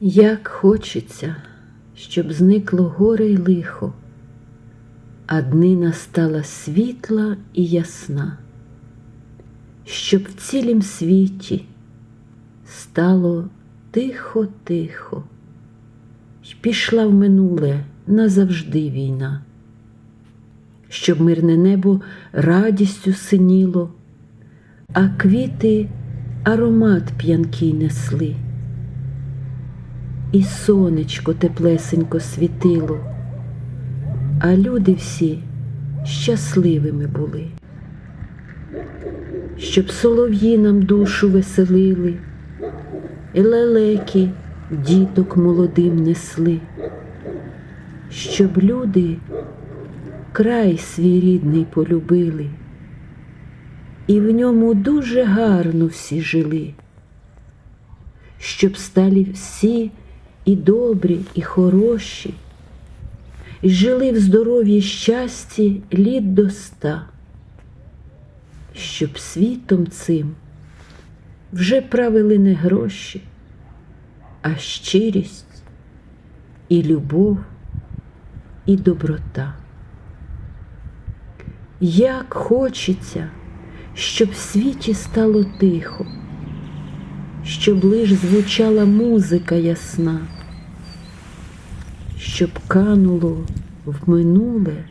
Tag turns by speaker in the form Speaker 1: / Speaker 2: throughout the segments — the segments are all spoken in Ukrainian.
Speaker 1: Як хочеться, щоб зникло горе й лихо, а днина стала світла і ясна, щоб в цілім світі стало тихо-тихо, й пішла в минуле назавжди війна, щоб мирне небо радістю синіло, а квіти аромат п'янкий несли і сонечко теплесенько світило, а люди всі щасливими були, щоб солов'ї нам душу веселили, і лелеки діток молодим несли, щоб люди край свій рідний полюбили, і в ньому дуже гарно всі жили, щоб стали всі і добрі, і хороші, і жили в здоров'ї щасті літ до ста, щоб світом цим вже правили не гроші, а щирість і любов, і доброта. Як хочеться, щоб в світі стало тихо, щоб лиш звучала музика ясна, щоб кануло в минуле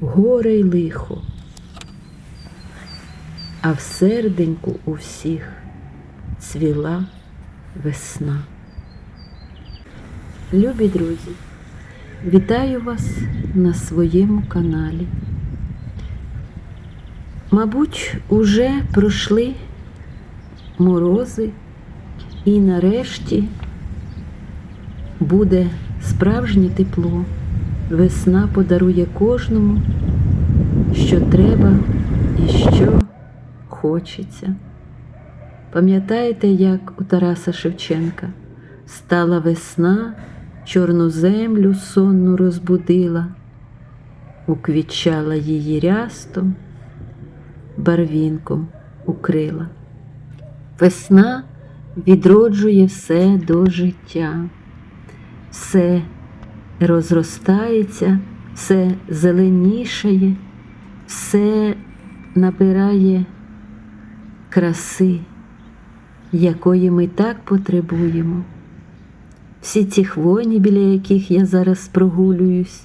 Speaker 1: горе й лихо, а в серденьку у всіх цвіла весна. Любі друзі, вітаю вас на своєму каналі. Мабуть, уже пройшли морози, і нарешті буде справжнє тепло. Весна подарує кожному, що треба і що хочеться. Пам'ятаєте, як у Тараса Шевченка стала весна, чорну землю сонну розбудила, уквітчала її рястом, барвінком укрила. Весна відроджує все до життя, все розростається, все зеленішає, все набирає краси, якої ми так потребуємо. Всі ці хвойні, біля яких я зараз прогулююсь,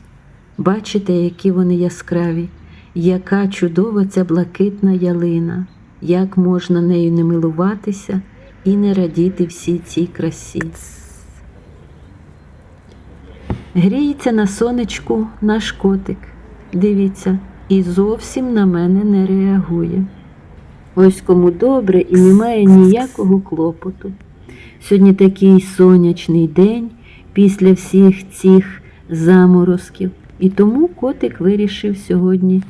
Speaker 1: бачите, які вони яскраві, яка чудова ця блакитна ялина як можна нею не милуватися і не радіти всій цій красі. Гріється на сонечку наш котик. Дивіться, і зовсім на мене не реагує. Ось кому добре і немає ніякого клопоту. Сьогодні такий сонячний день після всіх цих заморозків, і тому котик вирішив сьогодні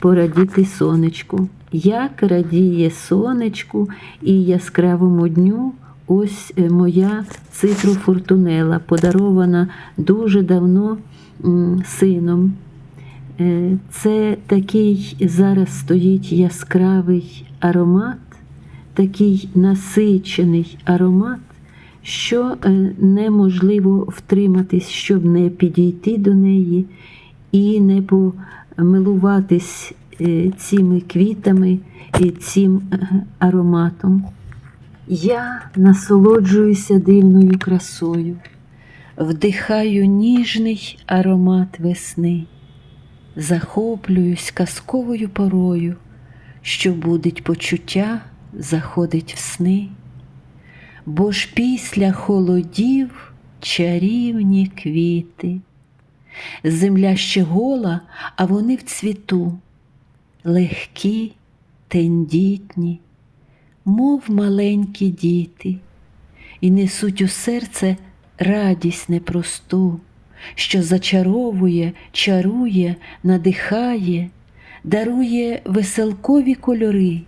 Speaker 1: порадіти сонечку. Як радіє сонечку і яскравому дню, ось е, моя цитру фортунела, подарована дуже давно сином. Е, Це такий зараз стоїть яскравий аромат, такий насичений аромат, що е, неможливо втриматись, щоб не підійти до неї і не помилуватись цими квітами і цим ароматом. Я насолоджуюся дивною красою, вдихаю ніжний аромат весни, захоплююсь казковою порою, що будить почуття, заходить в сни, бо ж після холодів чарівні квіти. Земля ще гола, а вони в цвіту, легкі, тендітні, мов маленькі діти, і несуть у серце радість непросту, що зачаровує, чарує, надихає, дарує веселкові кольори,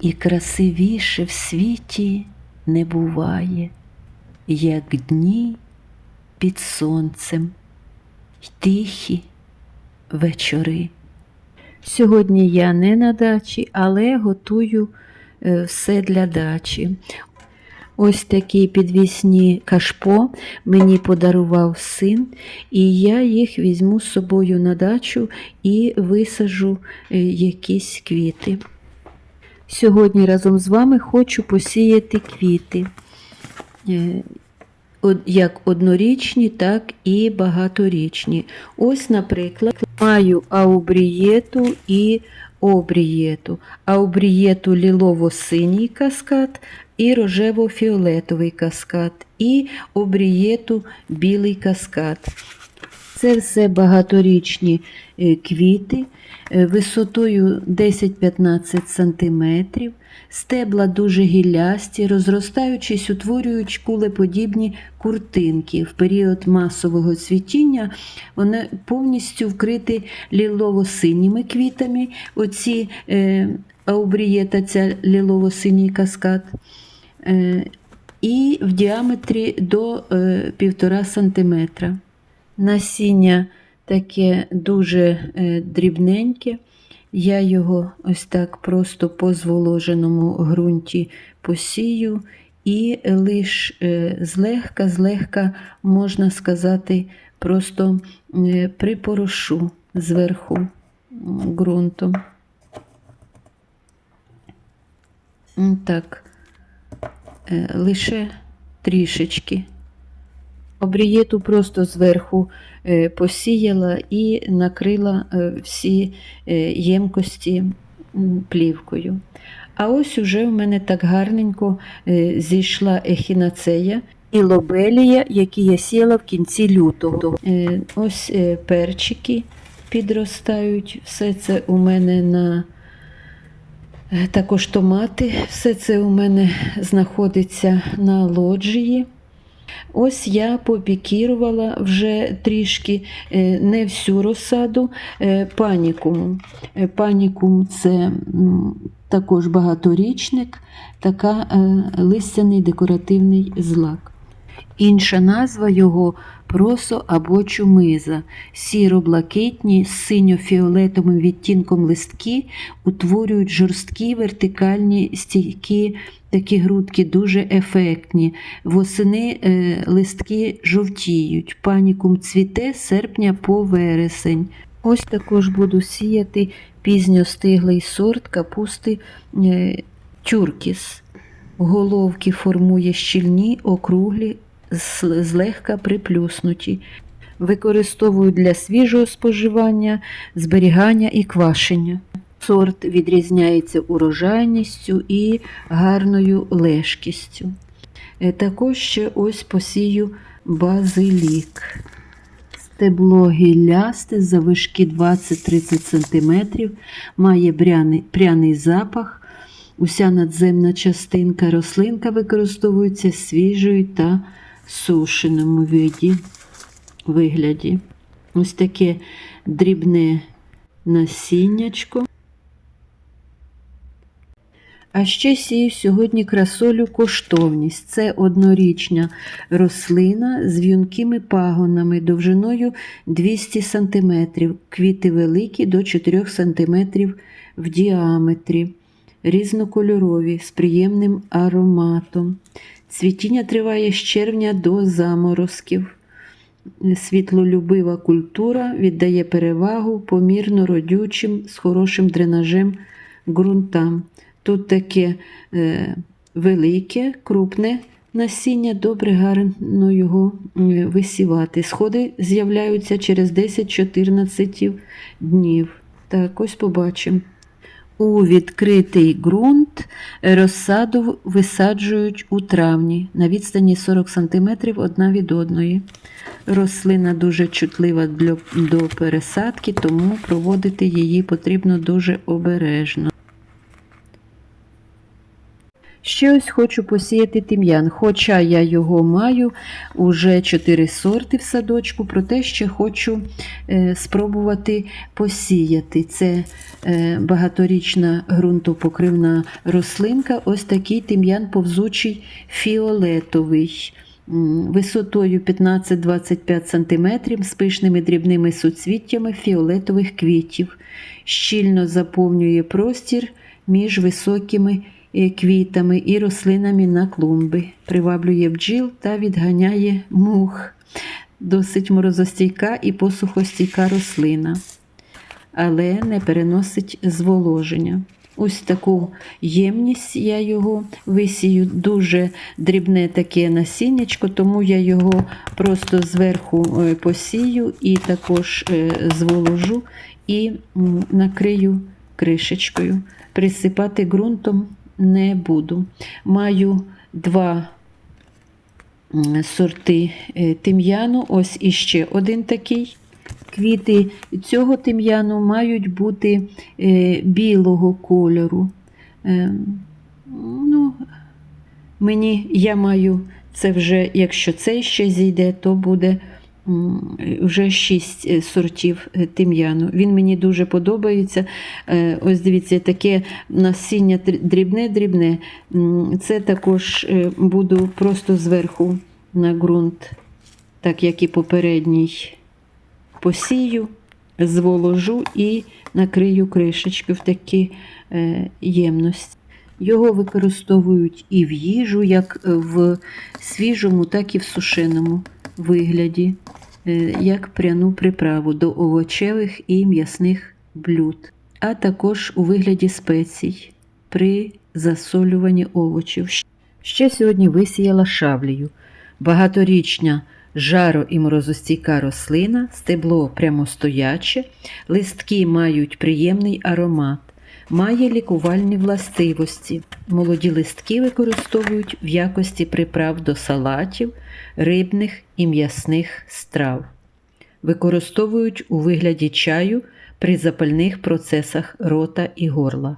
Speaker 1: і красивіше в світі не буває, як дні під сонцем й тихі вечори. Сьогодні я не на дачі, але готую все для дачі. Ось такі підвісні кашпо мені подарував син, і я їх візьму з собою на дачу і висажу е, якісь квіти. Сьогодні разом з вами хочу посіяти квіти. Е, Як однорічні, так і багаторічні. Ось, наприклад, маю аубрієту і обрієту. Аубрієту лілово-синій каскад і рожево-фіолетовий каскад, і обрієту білий каскад. Це все багаторічні е, квіти е, висотою 10-15 см. Стебла дуже гіллясті, розростаючись, утворюють кулеподібні куртинки. В період масового цвітіння вони повністю вкриті лілово-синіми квітами. Оці е, аубрієта, ця лілово-синій каскад. І в діаметрі до е, 1,5 см. Насіння таке дуже е, дрібненьке. Я його ось так просто по зволоженому ґрунті посію і лиш е, злегка, злегка, можна сказати, просто е, припорошу зверху ґрунтом. Так, лише трішечки. Обрієту просто зверху е, посіяла і накрила е, всі е, ємкості плівкою. А ось уже в мене так гарненько зійшла ехінацея і лобелія, які я сіяла в кінці лютого. Ось перчики підростають. Все це у мене на також томати. Все це у мене знаходиться на лоджії. Ось я попікірувала вже трішки е, не всю розсаду е, панікуму. Е, Панікум це також багаторічник, така листяний декоративний злак. Інша назва його просо або чумиза. Сіро-блакитні з синьо-фіолетовим відтінком листки утворюють жорсткі вертикальні стійкі такі грудки, дуже ефектні. Восени е, листки жовтіють. Панікум цвіте з серпня по вересень. Ось також буду сіяти пізньостиглий сорт капусти е, тюркіс. Головки формує щільні, округлі, злегка приплюснуті. Використовую для свіжого споживання, зберігання і квашення. Сорт відрізняється урожайністю і гарною лежкістю. Е, Також ще ось посію базилік. Стебло гіллясте завишки 20-30 см, має бряний, пряний запах. Уся надземна частинка рослинка використовується свіжою та сушеному виді, вигляді. Ось таке дрібне насіннячко. А ще сію сьогодні красолю коштовність. Це однорічна рослина з в'юнкими пагонами довжиною 200 см, квіти великі до 4 см в діаметрі, різнокольорові з приємним ароматом. Цвітіння триває з червня до заморозків. Світлолюбива культура віддає перевагу помірно родючим з хорошим дренажем ґрунтам. Тут таке е, велике, крупне насіння, добре гарно його висівати. Сходи з'являються через 10-14 днів. Так, ось побачимо. У відкритий ґрунт розсаду висаджують у травні на відстані 40 см одна від одної. Рослина дуже чутлива до пересадки, тому проводити її потрібно дуже обережно. Ще хочу посіяти тим'ян, хоча я його маю уже 4 сорти в садочку, проте ще хочу е, спробувати посіяти. Це е, багаторічна ґрунтопокривна рослинка, ось такий тим'ян повзучий фіолетовий. Висотою 15-25 см з пишними дрібними суцвіттями фіолетових квітів, щільно заповнює простір між високими квітами і рослинами на клумби, приваблює бджіл та відганяє мух. Досить морозостійка і посухостійка рослина, але не переносить зволоження. Ось таку ємність я його висію, дуже дрібне таке насіннячко, тому я його просто зверху е, посію і також е, зволожу і накрию кришечкою. Присипати ґрунтом не буду. Маю два сорти е, тим'яну, ось іще один такий. Квіти цього тим'яну мають бути е, білого кольору. Е, ну, мені я маю це вже, якщо цей ще зійде, то буде вже шість е, сортів е, тим'яну. Він мені дуже подобається. Е, ось дивіться, таке насіння дрібне-дрібне. Це також буду просто зверху на ґрунт, так як і попередній посію, зволожу і накрию кришечки в такі ємності. Його використовують і в їжу, як в свіжому, так і в сушеному вигляді, е, як пряну приправу до овочевих і м'ясних блюд, а також у вигляді спецій при засолюванні овочів. Ще сьогодні висіяла шавлію. Багаторічня жаро і морозостійка рослина, стебло прямостояче, листки мають приємний аромат, має лікувальні властивості. Молоді листки використовують в якості приправ до салатів, рибних і м'ясних страв. Використовують у вигляді чаю при запальних процесах рота і горла.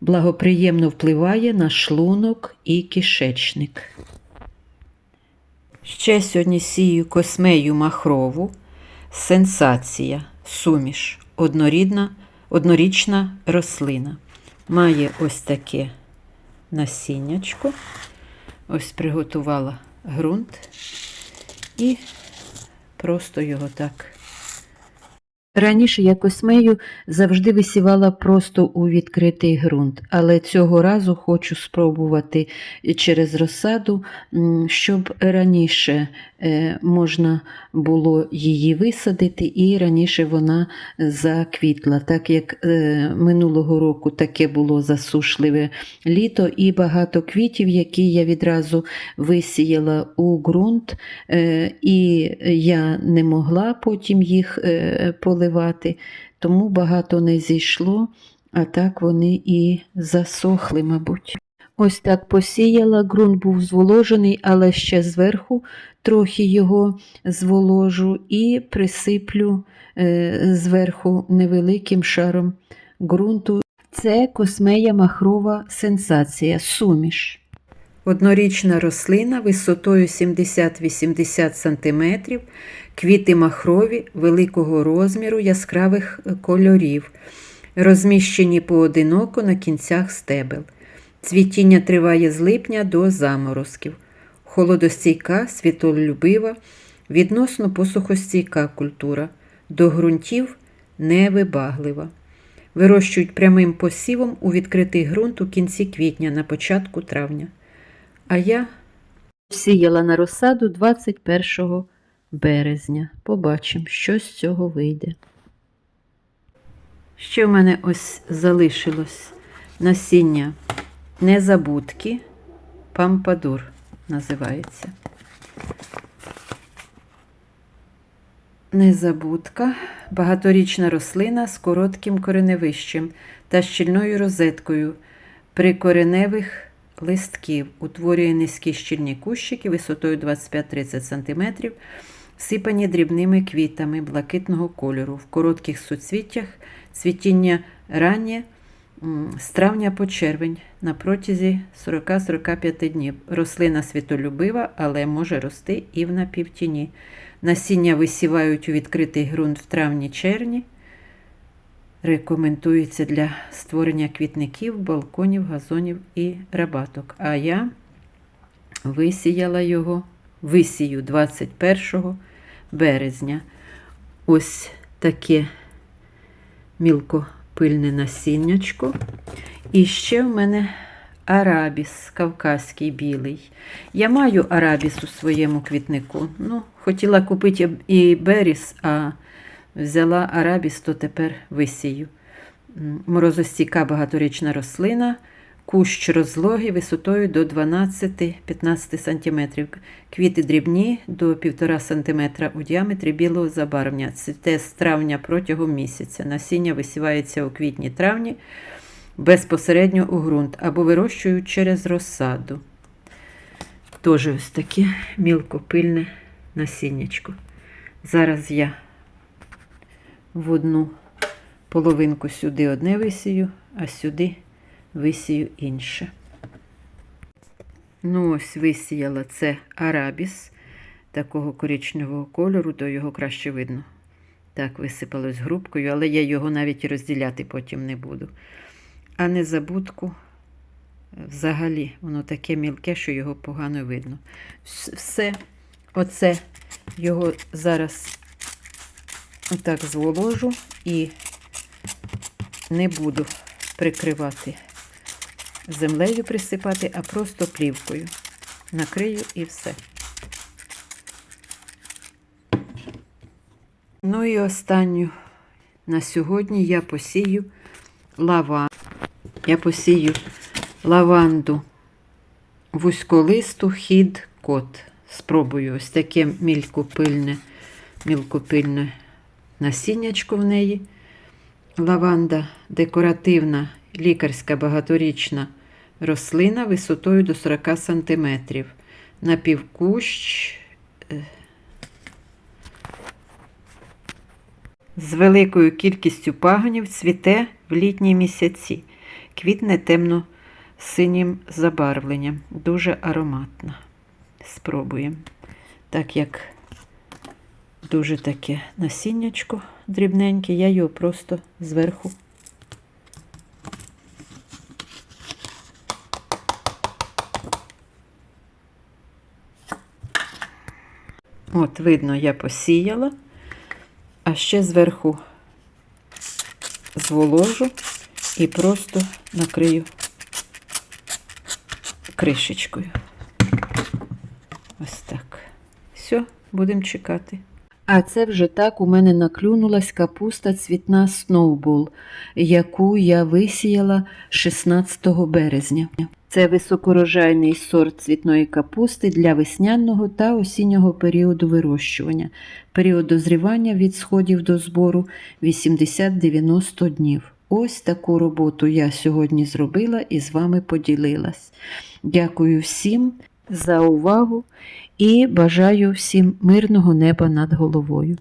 Speaker 1: Благоприємно впливає на шлунок і кишечник. Ще сьогодні сію космею махрову, сенсація, суміш, однорідна, однорічна рослина. Має ось таке насіннячко. Ось приготувала ґрунт і просто його так. Раніше я космею завжди висівала просто у відкритий ґрунт, але цього разу хочу спробувати через розсаду, щоб раніше можна було її висадити, і раніше вона заквітла, так як е, минулого року таке було засушливе літо, і багато квітів, які я відразу висіяла у ґрунт, е, і я не могла потім їх е, поливати, тому багато не зійшло, а так вони і засохли, мабуть. Ось так посіяла, ґрунт був зволожений, але ще зверху трохи його зволожу і присиплю е, зверху невеликим шаром ґрунту. Це космея махрова сенсація, суміш. Однорічна рослина висотою 70-80 см, квіти махрові великого розміру яскравих кольорів, розміщені поодиноко на кінцях стебел. Цвітіння триває з липня до заморозків. Холодостійка, світлолюбива, відносно посухостійка культура, до ґрунтів невибаглива. Вирощують прямим посівом у відкритий ґрунт у кінці квітня на початку травня. А я сіяла на розсаду 21 березня. Побачимо, що з цього вийде. Ще в мене ось залишилось насіння незабудки, пампадур називається. Незабудка. Багаторічна рослина з коротким кореневищем та щільною розеткою прикореневих листків, утворює низькі щільні кущики висотою 25-30 см, всипані дрібними квітами блакитного кольору, в коротких суцвіттях цвітіння раннє з травня по червень на протязі 40-45 днів. Рослина світолюбива, але може рости і в напівтіні. Насіння висівають у відкритий ґрунт в травні-червні. Рекомендується для створення квітників, балконів, газонів і рабаток. А я висіяла його, висію 21 березня. Ось таке мілкопильне насіннячко. І ще в мене арабіс кавказький білий. Я маю арабіс у своєму квітнику. Ну, хотіла купити і беріс, а взяла арабіс, то тепер висію. Морозостійка багаторічна рослина, кущ розлогий висотою до 12-15 см. Квіти дрібні до 1,5 см у діаметрі білого забарвлення. Цвіте з травня протягом місяця. Насіння висівається у квітні-травні безпосередньо у ґрунт або вирощують через розсаду. Теж ось таке мілкопильне насіннячко. Зараз я в одну половинку сюди одне висію, а сюди висію інше. Ну, ось висіяла це арабіс такого коричневого кольору, то його краще видно. Так, висипалось грубкою, але я його навіть розділяти потім не буду. А незабудку взагалі воно таке мілке, що його погано видно. Все, оце його зараз отак зволожу і не буду прикривати землею присипати, а просто плівкою. Накрию і все. Ну і останню на сьогодні я посію лаванду. Я посію лаванду вузьколисту хід кот. Спробую ось таке мілкопильне, мілкопильне насіннячко в неї. Лаванда декоративна лікарська багаторічна рослина висотою до 40 см. Напівкущ з великою кількістю пагонів цвіте в літні місяці. Квітне темно-синім забарвленням. Дуже ароматна. Спробуємо. Так як дуже таке насіннячко дрібненьке, я його просто зверху От, видно, я посіяла, а ще зверху зволожу і просто накрию кришечкою. Ось так. Все, будемо чекати. А це вже так у мене наклюнулась капуста цвітна Сноубол, яку я висіяла 16 березня. Це високорожайний сорт цвітної капусти для весняного та осіннього періоду вирощування. Період дозрівання від сходів до збору 80-90 днів. Ось таку роботу я сьогодні зробила і з вами поділилась. Дякую всім за увагу і бажаю всім мирного неба над головою.